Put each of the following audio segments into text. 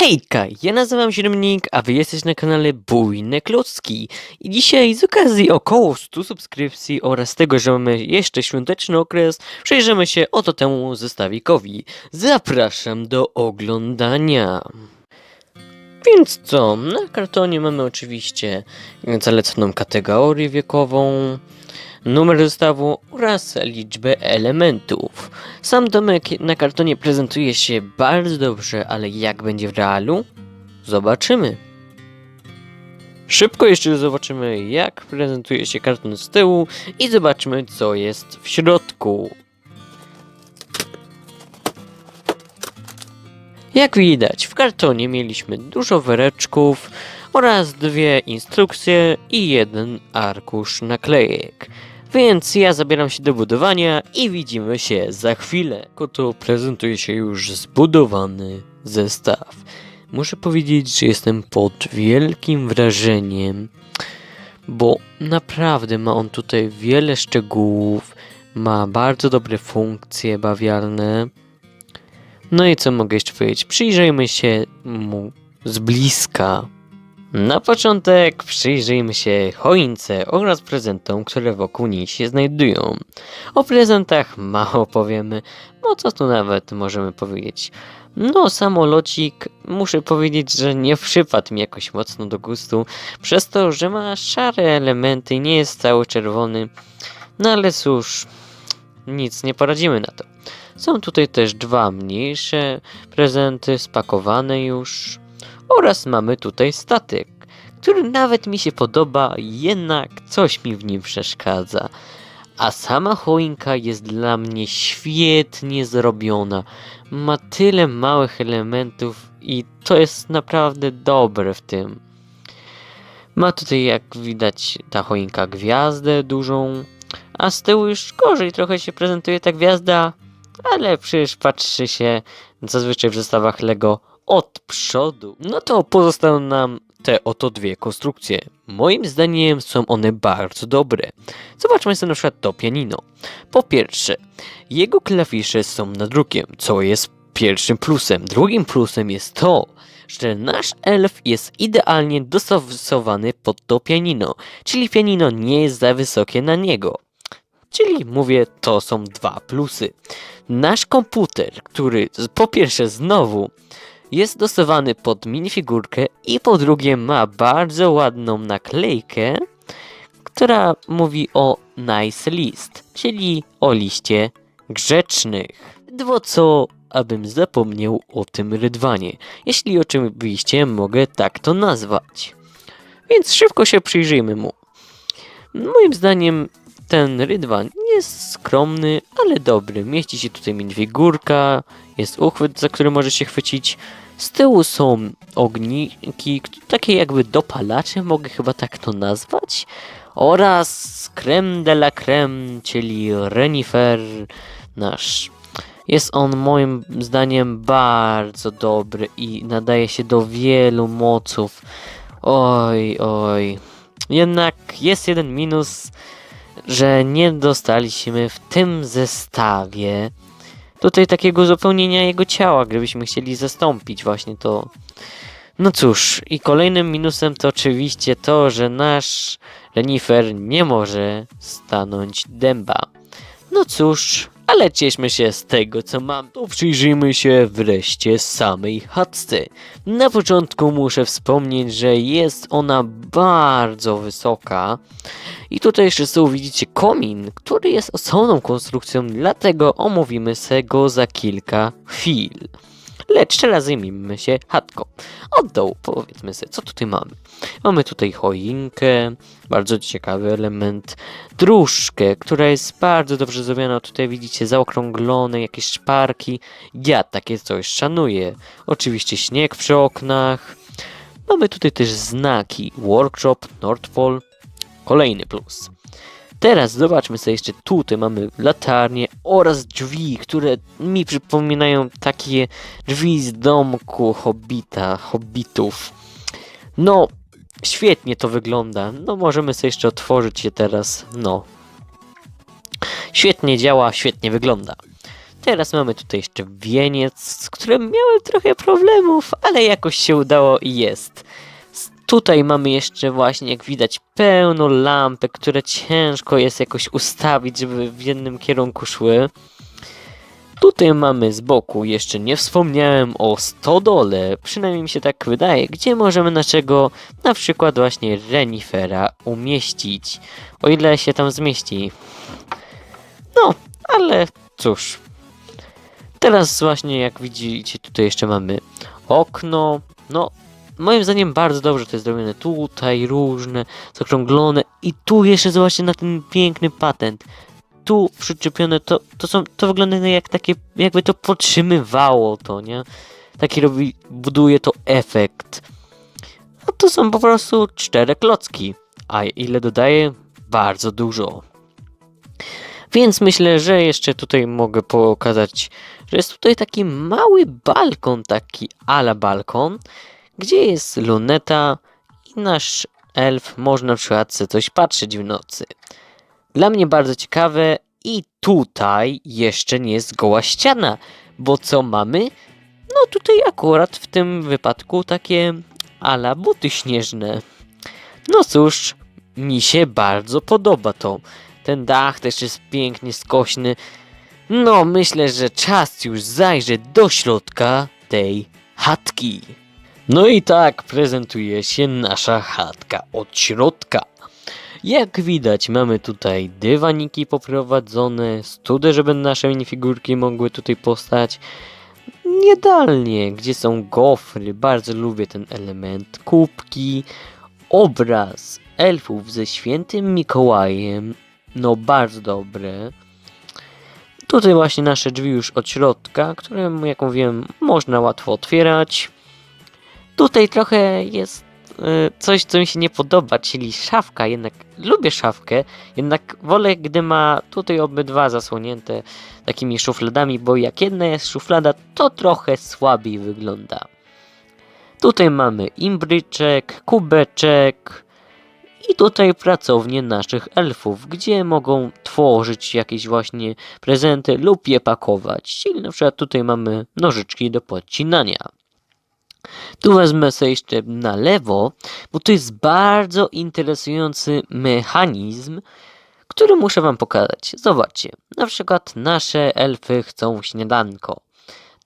Hejka, ja nazywam się Dominik, a wy jesteś na kanale Bujne Klocki. I dzisiaj z okazji około 100 subskrypcji oraz tego, że mamy jeszcze świąteczny okres, przejrzymy się oto temu zestawikowi. Zapraszam do oglądania. Więc co, na kartonie mamy oczywiście zaleconą kategorię wiekową, numer zestawu oraz liczbę elementów. Sam domek na kartonie prezentuje się bardzo dobrze, ale jak będzie w realu? Zobaczymy. Szybko jeszcze zobaczymy, jak prezentuje się karton z tyłu i zobaczmy, co jest w środku. Jak widać, w kartonie mieliśmy dużo woreczków oraz dwie instrukcje i jeden arkusz naklejek. Więc ja zabieram się do budowania i widzimy się za chwilę. Oto prezentuje się już zbudowany zestaw. Muszę powiedzieć, że jestem pod wielkim wrażeniem, bo naprawdę ma on tutaj wiele szczegółów, ma bardzo dobre funkcje bawialne. No i co mogę jeszcze powiedzieć? Przyjrzyjmy się mu z bliska. Na początek przyjrzyjmy się choince oraz prezentom, które wokół niej się znajdują. O prezentach mało powiemy, no co tu nawet możemy powiedzieć. No, samolocik, muszę powiedzieć, że nie przypadł mi jakoś mocno do gustu, przez to, że ma szare elementy nie jest cały czerwony. No ale cóż, nic nie poradzimy na to. Są tutaj też dwa mniejsze prezenty, spakowane już. Oraz mamy tutaj statek, który nawet mi się podoba, jednak coś mi w nim przeszkadza. A sama choinka jest dla mnie świetnie zrobiona. Ma tyle małych elementów i to jest naprawdę dobre w tym. Ma tutaj, jak widać, ta choinka gwiazdę dużą, a z tyłu już gorzej trochę się prezentuje ta gwiazda, ale przecież patrzy się zazwyczaj w zestawach Lego od przodu. No to pozostają nam te oto dwie konstrukcje. Moim zdaniem są one bardzo dobre. Zobaczmy sobie na przykład to pianino. Po pierwsze, jego klawisze są nadrukiem, co jest pierwszym plusem. Drugim plusem jest to, że nasz elf jest idealnie dostosowany pod to pianino, czyli pianino nie jest za wysokie na niego. Czyli mówię, to są dwa plusy. Nasz komputer, który po pierwsze znowu jest dostosowany pod minifigurkę i po drugie ma bardzo ładną naklejkę, która mówi o nice list, czyli o liście grzecznych. Ledwo co, abym zapomniał o tym rydwanie, jeśli oczywiście mogę tak to nazwać. Więc szybko się przyjrzyjmy mu. Moim zdaniem ten rydwan jest skromny, ale dobry. Mieści się tutaj minifigurka, jest uchwyt, za który może się chwycić. Z tyłu są ogniki, takie jakby dopalacze, mogę chyba tak to nazwać. Oraz creme de la creme, czyli renifer nasz. Jest on moim zdaniem bardzo dobry i nadaje się do wielu moców. Oj, oj. Jednak jest jeden minus, że nie dostaliśmy w tym zestawie tutaj takiego uzupełnienia jego ciała, gdybyśmy chcieli zastąpić właśnie to. No cóż, i kolejnym minusem to oczywiście to, że nasz renifer nie może stanąć dęba. No cóż, ale cieszmy się z tego, co mam. To przyjrzyjmy się wreszcie samej chatce. Na początku muszę wspomnieć, że jest ona bardzo wysoka. I tutaj jeszcze z widzicie komin, który jest osobną konstrukcją, dlatego omówimy se go za kilka chwil. Lecz zajmijmy się chatką. Od dołu powiedzmy sobie, co tutaj mamy. Mamy tutaj choinkę, bardzo ciekawy element, dróżkę, która jest bardzo dobrze zrobiona. Tutaj widzicie zaokrąglone jakieś szparki. Ja takie coś szanuję. Oczywiście śnieg przy oknach. Mamy tutaj też znaki Workshop, Nordpol. Kolejny plus. Teraz zobaczmy sobie jeszcze tutaj mamy latarnię oraz drzwi, które mi przypominają takie drzwi z domku hobbita, hobbitów. No, świetnie to wygląda. No, możemy sobie jeszcze otworzyć je teraz. No. Świetnie działa, świetnie wygląda. Teraz mamy tutaj jeszcze wieniec, z którym miałem trochę problemów, ale jakoś się udało i jest. Tutaj mamy jeszcze właśnie, jak widać, pełno lampek, które ciężko jest jakoś ustawić, żeby w jednym kierunku szły. Tutaj mamy z boku, jeszcze nie wspomniałem o stodole, przynajmniej mi się tak wydaje, gdzie możemy naszego, na przykład właśnie renifera umieścić, o ile się tam zmieści. No, ale cóż. Teraz właśnie jak widzicie tutaj jeszcze mamy okno, no moim zdaniem bardzo dobrze to jest zrobione, tutaj różne, zakrąglone i tu jeszcze zobaczcie na ten piękny patent tu przyczepione, to, to są, to wygląda jak takie, jakby to podtrzymywało to, nie? Taki robi, buduje to efekt. A to są po prostu cztery klocki, a ile dodaje? Bardzo dużo. Więc myślę, że jeszcze tutaj mogę pokazać, że jest tutaj taki mały balkon, taki ala balkon, gdzie jest luneta i nasz elf może na przykład coś patrzeć w nocy. Dla mnie bardzo ciekawe i tutaj jeszcze nie jest goła ściana, bo co mamy? No tutaj akurat w tym wypadku takie ala buty śnieżne. No cóż, mi się bardzo podoba to. Ten dach też jest pięknie skośny. No myślę, że czas już zajrzeć do środka tej chatki. No i tak prezentuje się nasza chatka od środka. Jak widać, mamy tutaj dywaniki poprowadzone, study, żeby nasze minifigurki mogły tutaj postać. Niedalnie, gdzie są gofry, bardzo lubię ten element. Kubki, obraz elfów ze świętym Mikołajem, no bardzo dobre. Tutaj właśnie nasze drzwi już od środka, które, jak mówiłem, można łatwo otwierać. Tutaj trochę jest y, coś, co mi się nie podoba, czyli szafka. Jednak lubię szafkę, jednak wolę, gdy ma tutaj obydwa zasłonięte takimi szufladami, bo jak jedna jest szuflada, to trochę słabiej wygląda. Tutaj mamy imbryczek, kubeczek i tutaj pracownie naszych elfów, gdzie mogą tworzyć jakieś właśnie prezenty lub je pakować. Czyli na przykład tutaj mamy nożyczki do podcinania. Tu wezmę sobie jeszcze na lewo, bo to jest bardzo interesujący mechanizm, który muszę wam pokazać. Zobaczcie, na przykład nasze elfy chcą śniadanko.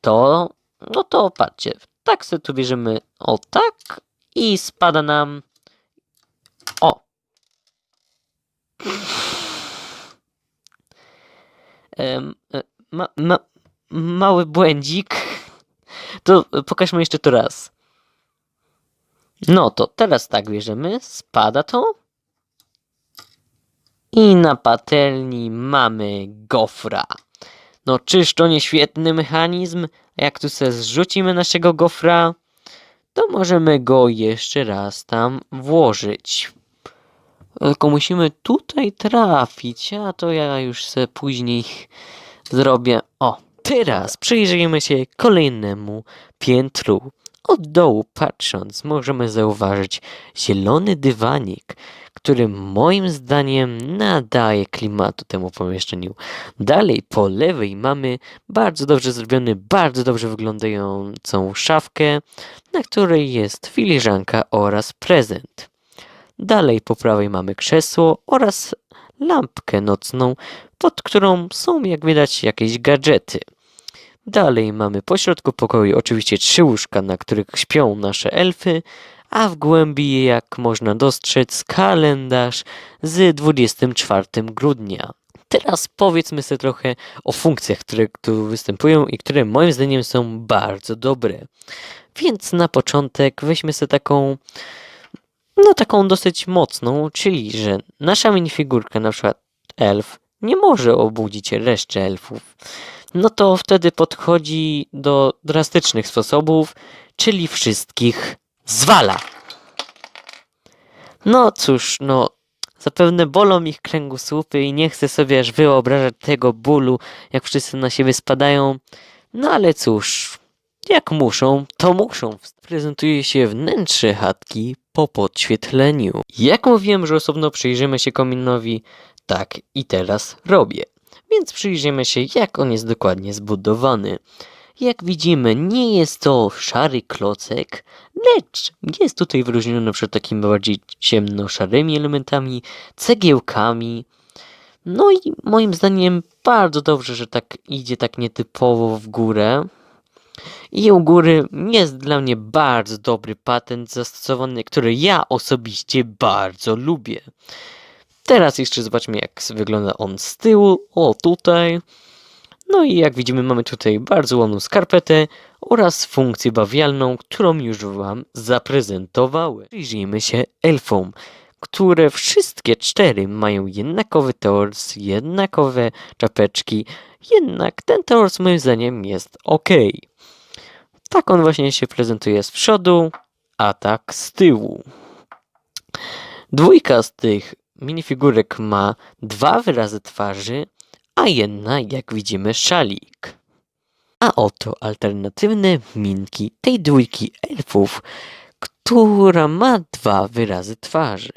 To, no to patrzcie, tak sobie tu bierzemy o tak i spada nam o. E, ma, ma, mały błędzik. To pokażmy jeszcze to raz. No to teraz tak bierzemy, spada to. I na patelni mamy gofra. No czyż to nie świetny mechanizm? Jak tu sobie zrzucimy naszego gofra, to możemy go jeszcze raz tam włożyć. Tylko musimy tutaj trafić, a to ja już se później zrobię. O, teraz przyjrzyjmy się kolejnemu piętru. Od dołu patrząc, możemy zauważyć zielony dywanik, który moim zdaniem nadaje klimatu temu pomieszczeniu. Dalej po lewej mamy bardzo dobrze zrobiony, bardzo dobrze wyglądającą szafkę, na której jest filiżanka oraz prezent. Dalej po prawej mamy krzesło oraz lampkę nocną, pod którą są jak widać jakieś gadżety. Dalej mamy pośrodku pokoju oczywiście trzy łóżka, na których śpią nasze elfy, a w głębi, jak można dostrzec, kalendarz z 24 grudnia. Teraz powiedzmy sobie trochę o funkcjach, które tu występują i które moim zdaniem są bardzo dobre. Więc na początek weźmy sobie taką, no taką dosyć mocną, czyli że nasza minifigurka, na przykład elf, nie może obudzić reszty elfów. No to wtedy podchodzi do drastycznych sposobów, czyli wszystkich zwala. No cóż, no zapewne bolą ich kręgosłupy i nie chcę sobie aż wyobrażać tego bólu, jak wszyscy na siebie spadają. No ale cóż, jak muszą, to muszą. Prezentuje się wnętrze chatki po podświetleniu. Jak mówiłem, że osobno przyjrzymy się kominowi, tak i teraz robię. więc przyjrzymy się, jak on jest dokładnie zbudowany. Jak widzimy, nie jest to szary klocek, lecz jest tutaj wyróżniony przykład takimi bardziej ciemno-szarymi elementami, cegiełkami. No i moim zdaniem bardzo dobrze, że tak idzie tak nietypowo w górę. I u góry jest dla mnie bardzo dobry patent zastosowany, który ja osobiście bardzo lubię. Teraz jeszcze zobaczmy, jak wygląda on z tyłu. O, tutaj. No i jak widzimy, mamy tutaj bardzo ładną skarpetę oraz funkcję bawialną, którą już Wam zaprezentowały. Przyjrzyjmy się elfom, które wszystkie cztery mają jednakowy tors, jednakowe czapeczki, jednak ten tors moim zdaniem jest ok. Tak on właśnie się prezentuje z przodu, a tak z tyłu. Dwójka z tych minifigurek ma dwa wyrazy twarzy, a jedna, jak widzimy, szalik. A oto alternatywne minki tej dwójki elfów, która ma dwa wyrazy twarzy.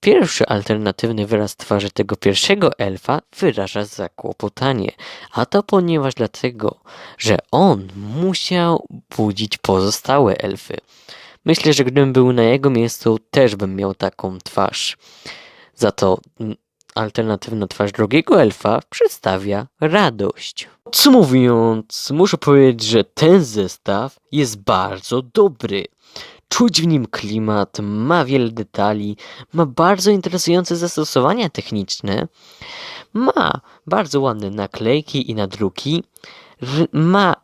Pierwszy alternatywny wyraz twarzy tego pierwszego elfa wyraża zakłopotanie, a to ponieważ dlatego, że on musiał budzić pozostałe elfy. Myślę, że gdybym był na jego miejscu, też bym miał taką twarz. Za to mm, alternatywna twarz drugiego elfa przedstawia radość. Podsumowując, muszę powiedzieć, że ten zestaw jest bardzo dobry. Czuć w nim klimat, ma wiele detali, ma bardzo interesujące zastosowania techniczne, ma bardzo ładne naklejki i nadruki, ma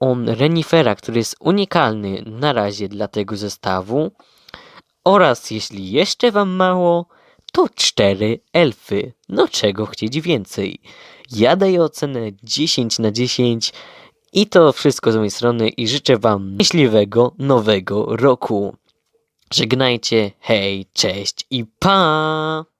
on renifera, który jest unikalny na razie dla tego zestawu oraz jeśli jeszcze wam mało, to cztery elfy. No czego chcieć więcej? Ja daję ocenę 10 na 10 i to wszystko z mojej strony i życzę wam szczęśliwego nowego roku. Żegnajcie, hej, cześć i pa!